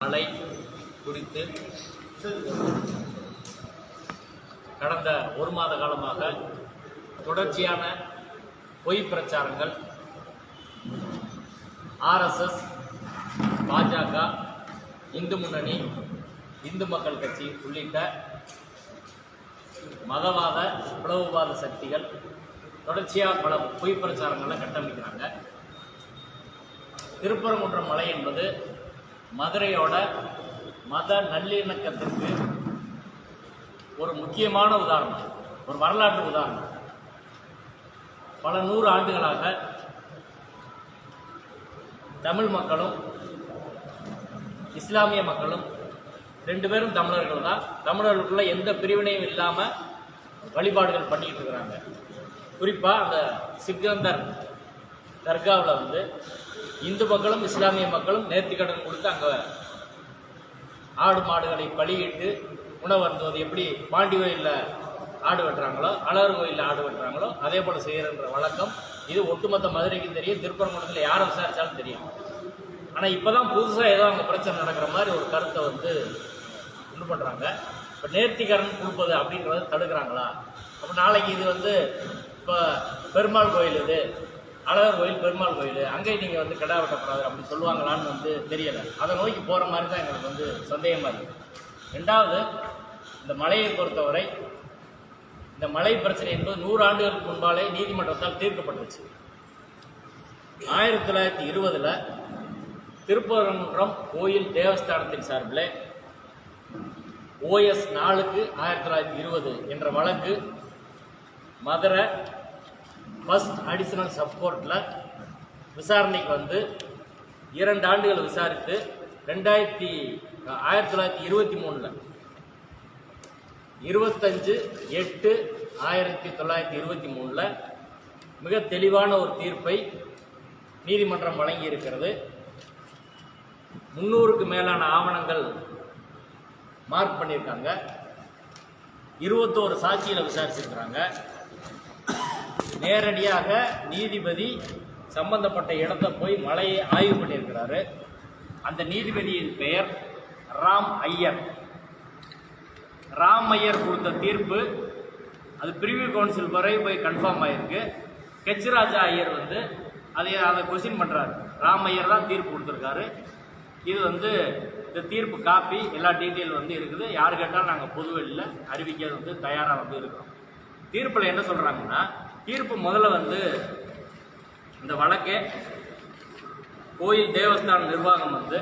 மழை குறித்து கடந்த ஒரு மாத காலமாக தொடர்ச்சியான பொய் பிரச்சாரங்கள் ஆர்எஸ்எஸ் பாஜக இந்து முன்னணி இந்து மக்கள் கட்சி உள்ளிட்ட மதவாத பிளவுவாத சக்திகள் தொடர்ச்சியாக பல பொய் பிரச்சாரங்களை கட்டமைக்கிறாங்க. திருப்பரங்குன்றம் மலை என்பது மதுரையோட மத நல்லிணக்கத்திற்கு ஒரு முக்கியமான உதாரணம் ஒரு வரலாற்று உதாரணம். பல நூறு ஆண்டுகளாக தமிழ் மக்களும் இஸ்லாமிய மக்களும் ரெண்டு பேரும் தமிழர்கள் தான். தமிழர்களுக்குள்ள எந்த பிரிவினையும் இல்லாமல் வழிபாடுகள் பண்ணிக்கிட்டு இருக்கிறாங்க. குறிப்பாக அந்த சிக்கந்தர் தர்காவில் வந்து இந்து மக்களும் இஸ்லாமிய மக்களும் நேர்த்திக்கடன் கொடுத்து அங்கே ஆடு மாடுகளை பலியிட்டு உணவு அருந்துவது எப்படி பாண்டி கோயிலில் ஆடு வெட்டுறாங்களோ அழகர் கோயிலில் ஆடு வெட்டுறாங்களோ அதே போல் செய்கிறன்ற வழக்கம். இது ஒட்டுமொத்த மதுரைக்கும் தெரியும் திருப்பரங்குன்றத்தில் யாரை விசாரித்தாலும் தெரியும். ஆனால் இப்போ தான் புதுசாக ஏதோ அங்கே பிரச்சனை நடக்கிற மாதிரி ஒரு கருத்தை வந்து இது பண்ணுறாங்க இப்போ நேர்த்திக்கடன் கொடுப்பது அப்படின்றத தடுக்கிறாங்களா? அப்போ நாளைக்கு இது வந்து இப்போ பெருமாள் கோயில் இது அழகர் கோயில் பெருமாள் கோயில் அங்கே நீங்கள் வந்து கிடா வெட்டப்படாது அப்படி சொல்லுவாங்களான்னு வந்து தெரியலை. அதை நோக்கி போகிற மாதிரி தான் எங்களுக்கு வந்து சந்தேகமாக இருக்குது ரெண்டாவது இந்த மலையை பொறுத்தவரை இந்த மலை பிரச்சனை என்பது நூறு ஆண்டுகளுக்கு முன்பாலே நீதிமன்றத்தால் தீர்க்கப்பட்டுச்சு. ஆயிரத்தி தொள்ளாயிரத்தி இருபதில் திருப்பரங்குன்றம் கோயில் தேவஸ்தானத்தின் சார்பில் ஓஎஸ் நாலுக்கு ஆயிரத்தி தொள்ளாயிரத்தி இருபது என்ற வழக்கு மதுரை ஃபஸ்ட் அடிஷனல் சப்போர்ட்டில் விசாரணைக்கு வந்து இரண்டு ஆண்டுகள் விசாரித்து ரெண்டாயிரத்தி ஆயிரத்தி தொள்ளாயிரத்தி இருபத்தி மூணில் இருபத்தஞ்சு எட்டு ஆயிரத்தி தொள்ளாயிரத்தி இருபத்தி மூணில் மிக தெளிவான ஒரு தீர்ப்பை நீதிமன்றம் வழங்கி இருக்கிறது முந்நூறுக்கு மேலான ஆவணங்கள் மார்க் பண்ணியிருக்காங்க. இருபத்தோரு சாட்சியில் விசாரிச்சிருக்கிறாங்க. நேரடியாக நீதிபதி சம்பந்தப்பட்ட இடத்த போய் மலையை ஆய்வு பண்ணியிருக்கிறாரு. அந்த நீதிபதியின் பெயர் ராம் ஐயர். ராம் ஐயர் கொடுத்த தீர்ப்பு அது பிரிவியூ கவுன்சில் வரை போய் கன்ஃபார்ம் ஆகிருக்கு ஹெச் ஐயர் வந்து அதை அதை கொஸ்டின் பண்ணுறாரு ராம் ஐயர் தான் தீர்ப்பு கொடுத்துருக்காரு. இது வந்து இந்த தீர்ப்பு காப்பி எல்லா டீட்டெயில் வந்து இருக்குது. யார் கேட்டாலும் நாங்கள் பொதுவெளியில் அறிவிக்க வந்து தயாராக வந்து இருக்கிறோம். தீர்ப்பில் என்ன சொல்கிறாங்கன்னா தீர்ப்பு முதல்ல வந்து இந்த வழக்கே கோயில் தேவஸ்தான நிர்வாகம் வந்து